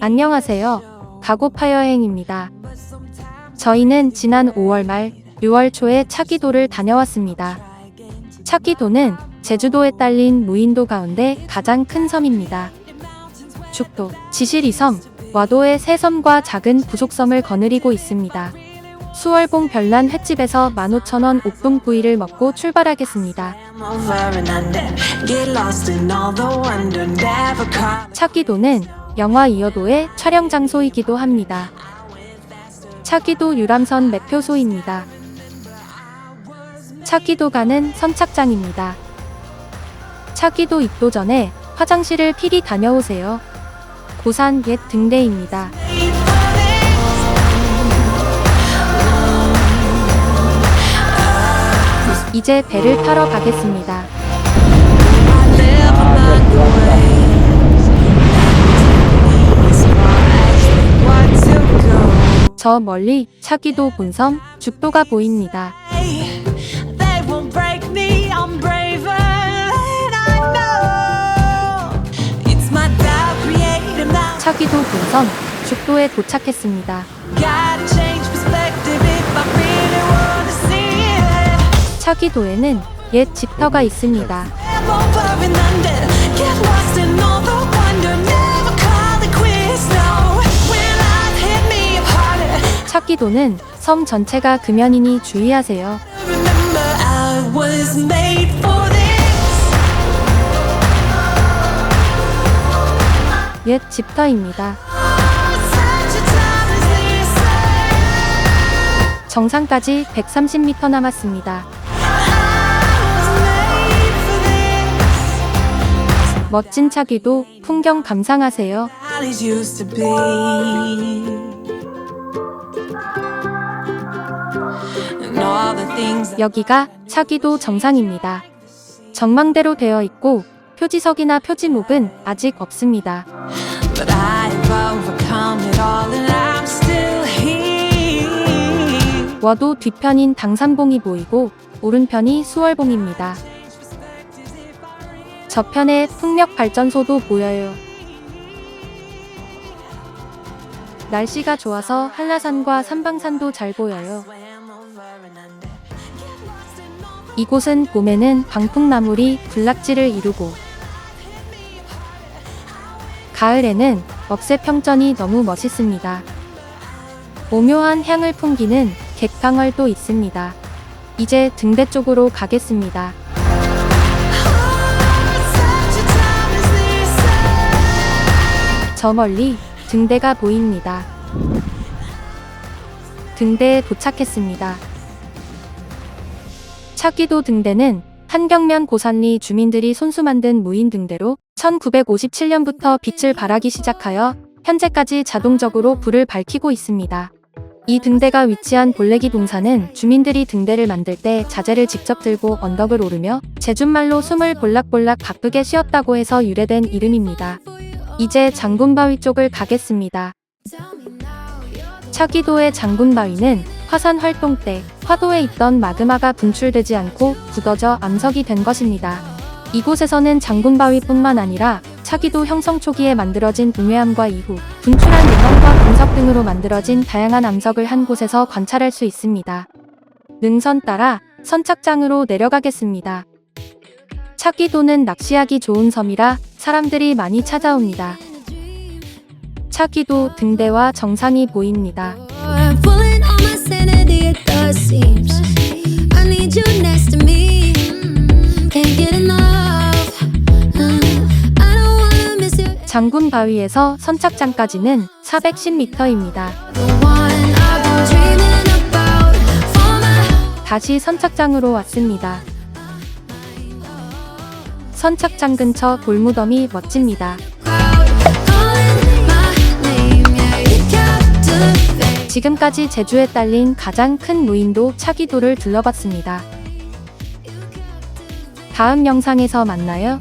안녕하세요. 가고파 여행입니다. 저희는 지난 5월 말 6월 초에 차기도를 다녀왔습니다. 차기도는 제주도에 딸린 무인도 가운데 가장 큰 섬입니다. 죽도, 지시리섬, 와도의 세 섬과 작은 부속섬을 거느리고 있습니다. 수월봉 별난 횟집에서 15,000원 옥동 구이를 먹고 출발하겠습니다. 차기도는 영화 이어도의 촬영 장소이기도 합니다. 차기도 유람선 매표소입니다. 차기도 가는 선착장입니다. 차기도 입도 전에 화장실을 필히 다녀오세요. 고산 옛 등대입니다. 이제 배를 타러 가겠습니다. 저 멀리 차기도 본섬 죽도가 보입니다. 차기도 본섬 죽도에 도착했습니다. 차기도에는 옛 집터가 있습니다. 차기도는 섬 전체가 금연이니 주의하세요. 옛 집터입니다. 정상까지 130m 남았습니다. 멋진 차기도 풍경 감상하세요. 여기가 차기도 정상입니다. 전망대로 되어 있고 표지석이나 표지목은 아직 없습니다. 워도 뒤편인 당산봉이 보이고 오른편이 수월봉입니다. 저편에 풍력 발전소도 보여요. 날씨가 좋아서 한라산과 삼방산도 잘 보여요. 이곳은 봄에는 방풍나물이 군락지를 이루고 가을에는 억새평전이 너무 멋있습니다. 오묘한 향을 풍기는 객방월도 있습니다. 이제 등대 쪽으로 가겠습니다. 저 멀리 등대가 보입니다. 등대에 도착했습니다. 차기도 등대는 한경면 고산리 주민들이 손수 만든 무인 등대로 1957년부터 빛을 발하기 시작하여 현재까지 자동적으로 불을 밝히고 있습니다. 이 등대가 위치한 볼레기 동산은 주민들이 등대를 만들 때 자재를 직접 들고 언덕을 오르며 제준말로 숨을 볼락볼락 바쁘게 쉬었다고 해서 유래된 이름입니다. 이제 장군바위 쪽을 가겠습니다. 차기도의 장군바위는 화산 활동 때 화도에 있던 마그마가 분출되지 않고 굳어져 암석이 된 것입니다. 이곳에서는 장군바위뿐만 아니라 차기도 형성 초기에 만들어진 우매암과 이후 분출한 예성과 분석 등으로 만들어진 다양한 암석을 한 곳에서 관찰할 수 있습니다. 능선 따라 선착장으로 내려가겠습니다. 차기도는 낚시하기 좋은 섬이라 사람들이 많이 찾아옵니다. 차기도 등대와 정상이 보입니다. Uh. 장군 바위에서 선착장까지는 410m입니다. The one I've been dreaming about for my 다시 선착장으로 왔습니다. 선착장 근처 돌무덤이 멋집니다. 지금까지 제주에 딸린 가장 큰 무인도 차기도를 둘러봤습니다. 다음 영상에서 만나요.